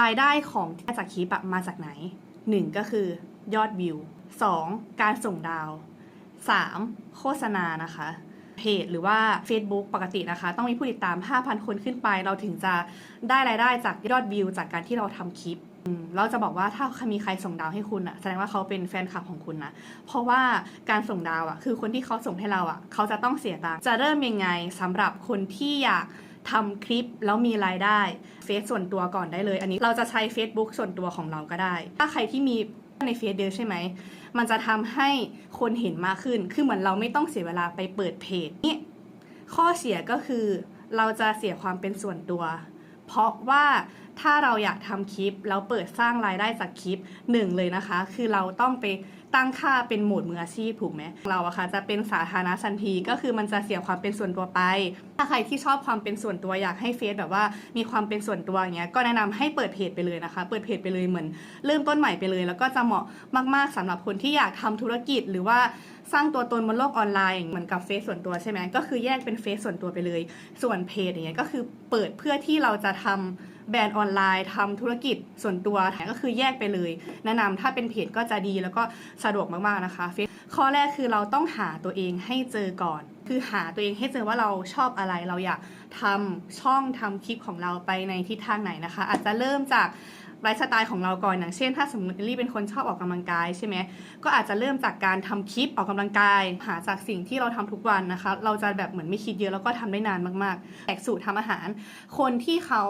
รายได้ของจากคลิปมาจากไหน 1 ก็คือยอดวิว 2 การส่งดาว 3 โฆษณานะคะ เพจหรือว่า Facebook ปกตินะคะ ต้องมีผู้ติดตาม 5,000 คนขึ้นไป เราถึงจะได้รายได้จากยอดวิว จากการที่เราทำคลิปเราจะบอกว่าถ้ามีใครส่งดาวให้คุณอะแสดงว่าเขาเป็นแฟนคลับของคุณนะ เพราะว่าการส่งดาวอะคือคนที่เขาส่งให้เราอะเขาจะต้องเสียตังค์จะเริ่มยังไงสำหรับคนที่อยาก ทำคลิปแล้วมีรายได้เฟซส่วนตัวก่อนได้เลย อันนี้เราจะใช้ Facebook ส่วนตัวของเราก็ได้ ถ้าใครที่มีในเฟซเดียวใช่ไหม มันจะทำให้คนเห็นมากขึ้น คือเหมือนเราไม่ต้องเสียเวลาไปเปิดเพจนี่ข้อเสียก็คือเราจะเสียความเป็นส่วนตัว เพราะว่า ถ้าเราอยากทำคลิปแล้วเปิดสร้างรายได้จากคลิปหนึ่งเลยนะคะ คือเราต้องไปตั้งค่าเป็นโหมดมืออาชีพถูกไหมเราอะค่ะจะเป็นสาธารณะทันทีก็คือมันจะเสียความเป็นส่วนตัวไป ถ้าใครที่ชอบความเป็นส่วนตัวอยากให้เฟซแบบว่ามีความเป็นส่วนตัวอย่างเงี้ยก็แนะนำให้เปิดเพจไปเลยนะคะ เปิดเพจไปเลยเหมือนเริ่มต้นใหม่ไปเลย แล้วก็จะเหมาะมากๆสำหรับคนที่อยากทำธุรกิจหรือว่าสร้างตัวตนบนโลกออนไลน์เหมือนกับเฟซส่วนตัวใช่ไหมก็คือแยกเป็นเฟซส่วนตัวไปเลย ส่วนเพจอย่างเงี้ยก็คือเปิดเพื่อที่เราจะทำ แบรนด์ออนไลน์ทำธุรกิจส่วนตัวก็คือแยกไปเลย แนะนำถ้าเป็นเพจก็จะดีแล้วก็สะดวกมากๆนะคะข้อแรกคือเราต้องหาตัวเองให้เจอก่อน คือหาตัวเองให้เจอว่าเราชอบอะไรเราอยากทำช่องทำคลิปของเราไปในทิศทางไหนนะคะ อาจจะเริ่มจากไลฟ์สไตล์ของเราก่อนอย่างเช่น ถ้าสมมติเอลลี่เป็นคนชอบออกกำลังกายใช่ไหมก็อาจจะเริ่มจากการทำคลิปออกกำลังกาย หาจากสิ่งที่เราทำทุกวันนะคะ เราจะแบบเหมือนไม่คิดเยอะแล้วก็ทำได้นานมากๆแตกสูตรทำอาหาร คนที่เขา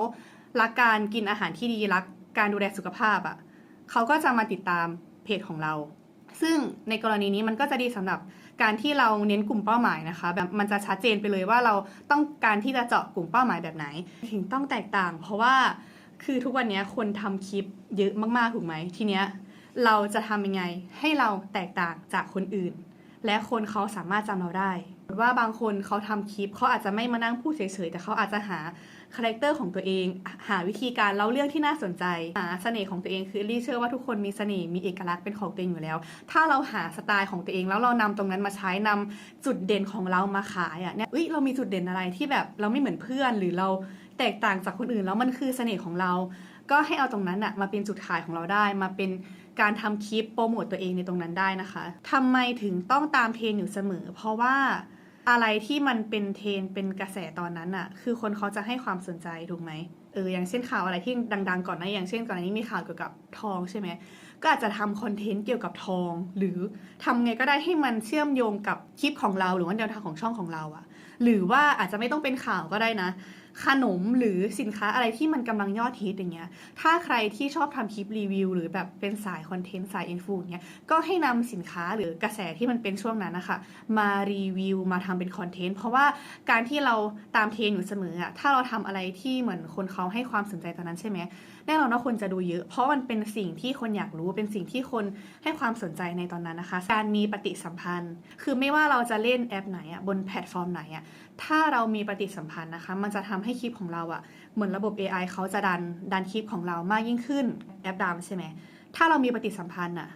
รักการกินอาหารที่ดีรักการดูแลสุขภาพอะ่ะเขาก็จะมาติดตามเพจของเรา ซึ่งในกรณีนี้มันก็จะดีสำหรับการที่เราเน้นกลุ่มเป้าหมายนะคะ แบบมันจะชัดเจนไปเลยว่าเราต้องการที่จะเจาะกลุ่มเป้าหมายแบบไหน ถึงต้องแตกต่าง เพราะว่าคือทุกวันนี้คนทำคลิปเยอะมากๆถูกไหมทีเนี้ยเราจะทำยังไงให้เราแตกต่างจากคนอื่น และคนเขาสามารถจำเราได้ ว่าบางคนเขาทำคลิปเขาอาจจะไม่มานั่งพูดเฉยๆ แต่เขาอาจจะหาคาแรคเตอร์ของตัวเอง หาวิธีการเล่าเรื่องที่น่าสนใจ หาเสน่ห์ของตัวเองคือลี่เชื่อว่าทุกคนมีเสน่ห์มีเอกลักษณ์เป็นของตัวเองอยู่แล้ว ถ้าเราหาสไตล์ของตัวเองแล้วเรานำตรงนั้นมาใช้นำจุดเด่นของเรามาขายอะเนี่ยเอ้ยเรามีจุดเด่นอะไรที่แบบเราไม่เหมือนเพื่อนหรือเราแตกต่างจากคนอื่นแล้วมันคือเสน่ห์ของเรา ก็ให้เอาตรงนั้นอะมาเป็นจุดขายของเราได้มาเป็นการทำคลิปโปรโมตตัวเองในตรงนั้นได้นะคะทำไมถึงต้องตามเทรนอยู่เสมอ เพราะว่า อะไรที่มันเป็นเทรนเป็นกระแสตอนนั้นอะคือคนเขาจะให้ความสนใจถูกไหมเอออย่างเช่นข่าวอะไรที่ดัง ๆ ก่อนนะอย่างเช่นก่อนหน้านี้มีข่าวเกี่ยวกับทองใช่ไหมก็อาจจะทำคอนเทนต์เกี่ยวกับทอง หรือทำไงก็ได้ให้มันเชื่อมโยงกับคลิปของเรา หรือว่าแนวทางของช่องของเราอะหรือว่าอาจจะไม่ต้องเป็นข่าวก็ได้นะ ขนมหรือสินค้าอะไรที่มันกำลังยอดฮิตอย่างเงี้ย ถ้าใครที่ชอบทำคลิปรีวิว หรือแบบเป็นสายคอนเทนต์สายอินฟูเงี้ย ก็ให้นำสินค้าหรือกระแสที่มันเป็นช่วงนั้นนะคะมารีวิวมาทำเป็นคอนเทนต์เพราะว่าการที่เราตามเทรนอยู่เสมออะถ้าเราทำอะไรที่เหมือนคนเขาให้ความสนใจตอนนั้นใช่ไหมแน่นอนว่าคนจะดูเยอะ เพราะมันเป็นสิ่งที่คนอยากรู้เป็นสิ่งที่คนให้ความสนใจในตอนนั้นนะคะ การมีปฏิสัมพันธ์ คือไม่ว่าเราจะเล่นแอปไหนอะบนแพลตฟอร์มไหนอะ ถ้าเรามีปฏิสัมพันธ์นะคะ มันจะทำให้คลิปของเราอะเหมือนระบบ AI เขาจะดันดันคลิปของเรามากยิ่งขึ้นแอปดามใช่ไหมถ้าเรามีปฏิสัมพันธ์อะ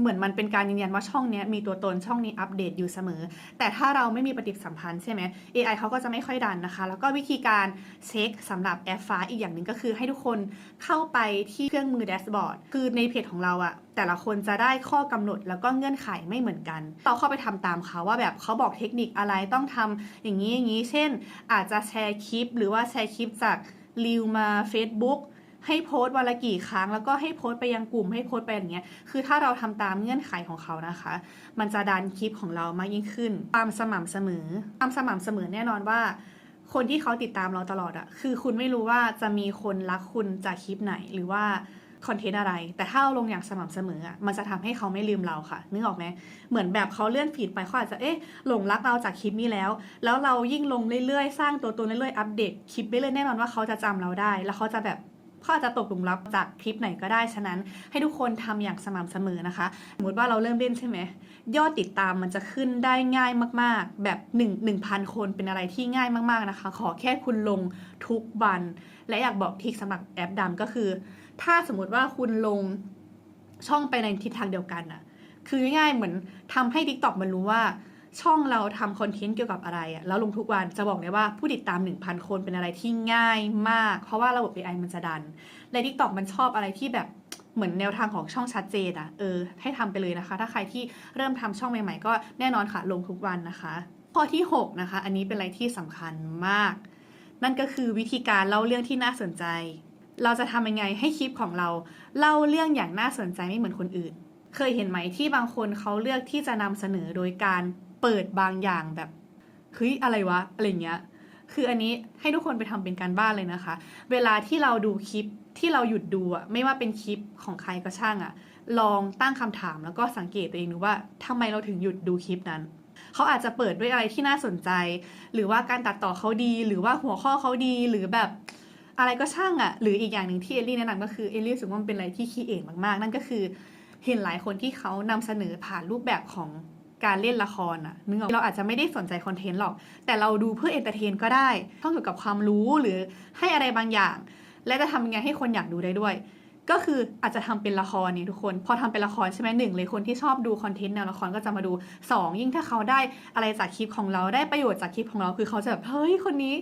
เหมือนมันเป็นการยืนยันว่าช่องนี้มีตัวตนช่องนี้อัปเดตอยู่เสมอ แต่ถ้าเราไม่มีปฏิสัมพันธ์ใช่ไหม AI เขาก็จะไม่ค่อยดันนะคะ แล้วก็วิธีการเช็คสำหรับแอปฟ้าอีกอย่างหนึ่งก็คือให้ทุกคนเข้าไปที่เครื่องมือแดชบอร์ดคือในเพจของเราอะแต่ละคนจะได้ข้อกำหนดแล้วก็เงื่อนไขไม่เหมือนกัน เราเข้าไปทำตามเขาว่าแบบเขาบอกเทคนิคอะไรต้องทำอย่างนี้อย่างนี้ เช่น อาจจะแชร์คลิป หรือว่าแชร์คลิปจากรีวมา Facebook ให้โพสต์วันละกี่ครั้ง แล้วก็ให้โพสต์ไปยังกลุ่มให้โพสต์ไปอย่างเงี้ยคือถ้าเราทำตามเงื่อนไขของเขานะคะ มันจะดันคลิปของเรามากยิ่งขึ้น ความสม่ำเสมอความสม่ำเสมอแน่นอนว่าคนที่เขาติดตามเราตลอดอะคือคุณไม่รู้ว่าจะมีคนรักคุณจากคลิปไหนหรือว่าคอนเทนต์อะไร แต่ถ้าเราลงอย่างสม่ำเสมออะมันจะทำให้เขาไม่ลืมเราค่ะ นึกออกไหมเหมือนแบบเขาเลื่อนฟีดไปเขาอาจจะเอ๊ะหลงรักเราจากคลิปนี้แล้ว แล้วเรายิ่งลงเรื่อยๆ สร้างตัวตนเรื่อยๆ อัปเดตคลิปเรื่อยๆ แน่นอนว่าเขาจะจำเราได้ แล้วเขาจะแบบ เขาอาจจะตกหลุมรักจากคลิปไหนก็ได้ฉะนั้น ให้ทุกคนทำอย่างสม่ำเสมอนะคะ สมมติว่าเราเริ่มเล่นใช่ไหมยอดติดตามมันจะขึ้นได้ง่ายมาก ๆ แบบ1 1,000 คนเป็นอะไรที่ง่ายมากๆนะคะ ขอแค่คุณลงทุกวัน และอยากบอกทิกสำหรับแอปดำก็คือ ถ้าสมมติว่าคุณลงช่องไปในทิศทางเดียวกันอะคือง่ายๆเหมือนทำให้ TikTok มันรู้ว่า ช่องเราทำคอนเทนต์เกี่ยวกับอะไรอะแล้วลงทุกวันจะบอกเลยว่าผู้ติดตาม 1,000 คนเป็นอะไรที่ง่ายมาก เพราะว่าระบบ AI มันจะดันและ TikTok มันชอบอะไรที่แบบเหมือนแนวทางของช่องชัดเจนอะเออให้ทำไปเลยนะคะ ถ้าใครที่เริ่มทำช่องใหม่ๆ ก็แน่นอนค่ะลงทุกวันนะคะ ข้อที่ 6 นะคะ อันนี้เป็นอะไรที่สำคัญมาก นั่นก็คือวิธีการเล่าเรื่องที่น่าสนใจ เราจะทำยังไงให้คลิปของเราเล่าเรื่องอย่างน่าสนใจไม่เหมือนคนอื่น เคยเห็นไหมที่บางคนเขาเลือกที่จะนำเสนอโดยการ เปิดบางอย่างแบบเฮ้ยอะไรวะอะไรเงี้ย คืออันนี้ให้ทุกคนไปทำเป็นการบ้านเลยนะคะ เวลาที่เราดูคลิปที่เราหยุดดูอะไม่ว่าเป็นคลิปของใครก็ช่างอะลองตั้งคำถามแล้วก็สังเกตตัวเองดูว่าทำไมเราถึงหยุดดูคลิปนั้นเขาอาจจะเปิดด้วยอะไรที่น่าสนใจ หรือว่าการตัดต่อเขาดี หรือว่าหัวข้อเขาดีหรือแบบอะไรก็ช่างอะหรืออีกอย่างหนึ่งที่เอลลี่แนะนำก็คือเอลลี่รู้สึกว่ามันเป็นอะไรที่คีเอทมากๆ นั่นก็คือเห็นหลายคนที่เขานำเสนอผ่านรูปแบบของ การเล่นละครอะนึกออกเราอาจจะไม่ได้สนใจคอนเทนต์หรอก แต่เราดูเพื่อเอนเตอร์เทนก็ได้ ต้องเกี่ยวกับความรู้หรือให้อะไรบางอย่าง และจะทำยังไงให้คนอยากดูได้ด้วย ก็คืออาจจะทำเป็นละครเนี่ยทุกคน พอทำเป็นละครใช่ไหมหนึ่งเลยคนที่ชอบดูคอนเทนต์แนวละครก็จะมาดูสองยิ่งถ้าเขาได้อะไรจากคลิปของเราได้ประโยชน์จากคลิปของเราคือเขาจะแบบเฮ้ยคนนี้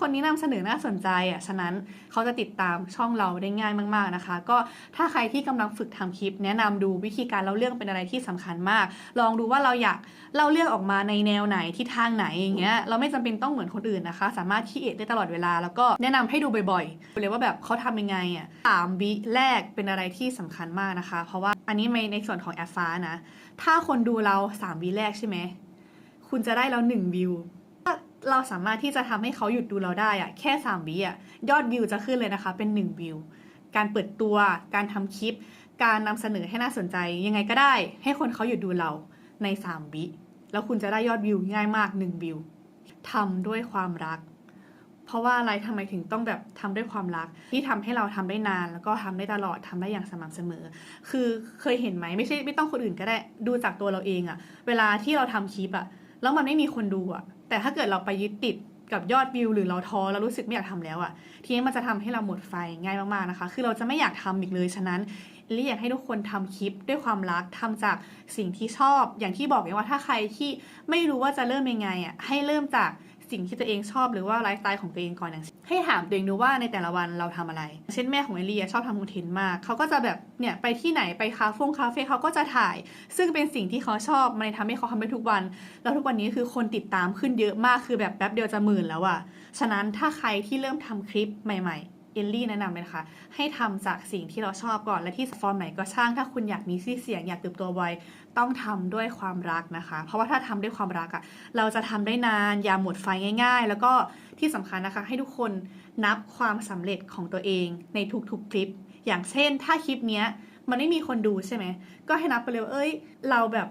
คนนี้นำเสนอน่าสนใจอะฉะนั้นเขาจะติดตามช่องเราได้ง่ายมาก ๆนะคะ ก็ถ้าใครที่กำลังฝึกทำคลิป แนะนำดูวิธีการเล่าเรื่องเป็นอะไรที่สำคัญมาก ลองดูว่าเราอยากเล่าเรื่องออกมาในแนวไหนที่ทางไหนอย่างเงี้ยเราไม่จำเป็นต้องเหมือนคนอื่นนะคะ สามารถคิดเอทได้ตลอดเวลา แล้วก็แนะนำให้ดูบ่อยๆเลยว่าแบบเขาทำยังไงอะสามวิแรกเป็นอะไรที่สำคัญมากนะคะ เพราะว่าอันนี้ในในส่วนของแอปฟ้านะ ถ้าคนดูเราสามวิแรกใช่ไหม คุณจะได้แล้วหนึ่งวิวเราสามารถที่จะทำให้เขาหยุดดูเราได้อะแค่ 3 วิอะยอดวิวจะขึ้นเลยนะคะ เป็น 1 วิว การเปิดตัว การทำคลิป การนำเสนอให้น่าสนใจ ยังไงก็ได้ ให้คนเขาหยุดดูเราใน 3 วิ แล้วคุณจะได้ยอดวิวง่ายมาก 1 วิวทำด้วยความรัก เพราะว่าอะไรทำไมถึงต้องแบบทำด้วยความรัก ที่ทำให้เราทำได้นาน แล้วก็ทำได้ตลอดทำได้อย่างสม่ำเสมอ คือเคยเห็นไหมไม่ใช่ไม่ต้องคนอื่นก็ได้ดูจากตัวเราเองอะเวลาที่เราทำคลิปอะแล้วมันไม่มีคนดูอะแต่ถ้าเกิดเราไปยึดติดกับยอดวิวหรือเราท้อแล้วรู้สึกไม่อยากทำแล้วอะทีนี้มันจะทำให้เราหมดไฟง่ายมากๆนะคะ คือเราจะไม่อยากทำอีกเลย ฉะนั้นเอลลี่อยากให้ทุกคนทำคลิปด้วยความรักทำจากสิ่งที่ชอบ อย่างที่บอกไงว่าถ้าใครที่ไม่รู้ว่าจะเริ่มยังไงอะให้เริ่มจาก สิ่งที่ตัวเองชอบหรือว่าไลฟ์สไตล์ของตัวเองก่อนอย่างให้ถามตัวเองดูว่าในแต่ละวันเราทำอะไร เช่นแม่ของเอลี่ชอบทำคอนเทนต์มาก เขาก็จะแบบเนี่ยไปที่ไหนไปคาเฟ่คาเฟ่เขาก็จะถ่าย ซึ่งเป็นสิ่งที่เขาชอบมันเลยทำให้เขาทำได้ทุกวัน แล้วทุกวันนี้คือคนติดตามขึ้นเยอะมากคือแบบแป๊บเดียวจะหมื่นแล้วอะฉะนั้นถ้าใครที่เริ่มทำคลิปใหม่ ๆ เอลลี่แนะนำเลยนะคะ ให้ทำจากสิ่งที่เราชอบก่อนและที่ฟอร์มไหนก็ช่าง ถ้าคุณอยากมีชื่อเสียงอยากเติบโตไวต้องทำด้วยความรักนะคะ เพราะว่าถ้าทำด้วยความรักอะเราจะทำได้นานอย่าหมดไฟง่าย ๆ แล้วก็ที่สำคัญนะคะ ให้ทุกคนนับความสำเร็จของตัวเองในทุกๆคลิป อย่างเช่น ถ้าคลิปเนี้ยมันไม่มีคนดูใช่ไหมก็ให้นับไปเลยเอ้ย เราแบบ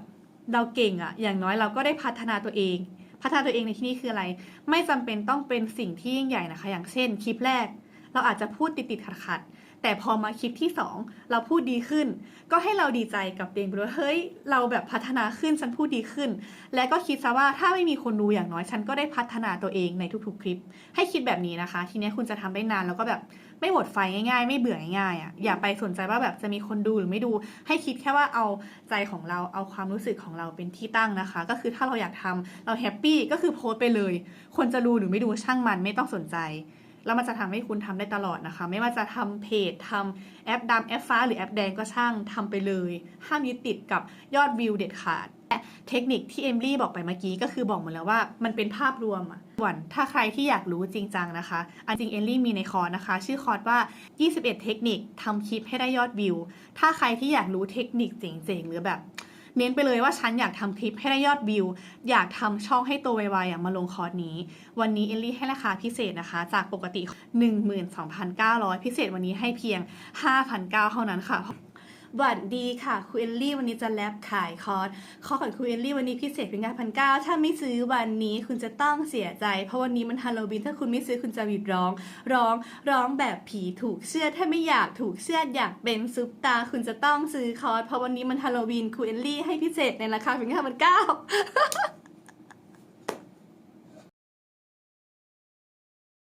เราเก่งอะอย่างน้อยเราก็ได้พัฒนาตัวเองพัฒนาตัวเองในที่นี้คืออะไร ไม่จำเป็นต้องเป็นสิ่งที่ยิ่งใหญ่นะคะ อย่างเช่น คลิปแรก เราอาจจะพูดติดติดขัดๆแต่พอมาคลิปที่ 2 เราพูดดีขึ้น ก็ให้เราดีใจกับตัวเองไปด้วยเฮ้ย เราแบบพัฒนาขึ้นฉันพูดดีขึ้น และก็คิดซะว่าถ้าไม่มีคนดูอย่างน้อยฉันก็ได้พัฒนาตัวเองในทุกๆ คลิป ให้คิดแบบนี้นะคะ ทีนี้คุณจะทำได้นานแล้วก็แบบไม่หมดไฟง่ายๆ ไม่เบื่อง่ายๆอะอย่าไปสนใจว่าแบบจะมีคนดูหรือไม่ดู ให้คิดแค่ว่าเอาใจของเราเอาความรู้สึกของเราเป็นที่ตั้งนะคะ ก็คือถ้าเราอยากทำเราแฮปปี้ก็คือโพสไปเลย คนจะดูหรือไม่ดูช่างมันไม่ต้องสนใจ แล้วมันจะทำให้คุณทำได้ตลอดนะคะ ไม่ว่าจะทำเพจทำแอปดำแอปฟ้า หรือแอปแดงก็ช่างทำไปเลย ห้ามยึดติดกับยอดวิวเด็ดขาดและเทคนิคที่เอมลี่บอกไปเมื่อกี้ก็คือบอกหมดแล้วว่ามันเป็นภาพรวมอะส่วนถ้าใครที่อยากรู้จริงจังนะคะ อันจริงเอมลี่มีในคอร์สนะคะ ชื่อคอร์สว่า 21 เทคนิคทำคลิปให้ได้ยอดวิว ถ้าใครที่อยากรู้เทคนิคเจ๋งๆหรือแบบ เน้นไปเลยว่าฉันอยากทำคลิปให้ได้ยอดวิว อยากทำช่องให้โตไวๆอะมาลงคอร์สนี้ วันนี้เอลลี่ให้ราคาพิเศษนะคะ จากปกติ 12,900 พิเศษวันนี้ให้เพียง 5,900 เท่านั้นค่ะ สวัสดีค่ะคุณเอลลี่วันนี้จะแลบขายคอร์สคอร์สของครูเอลลี่วันนี้พิเศษเป็นงานพันเก้าถ้าไม่ซื้อวันนี้คุณจะต้องเสียใจ เพราะวันนี้มันฮาโลวีนถ้าคุณไม่ซื้อคุณจะหวีดร้อง ร้องร้องแบบผีถูกเชื่อถ้าไม่อยากถูกเชื่ออยากเป็นซุปตา คุณจะต้องซื้อคอร์สเพราะวันนี้มันฮาโลวีนคุณเอลลี่ให้พิเศษในราคาเพียงแค่พันเก้า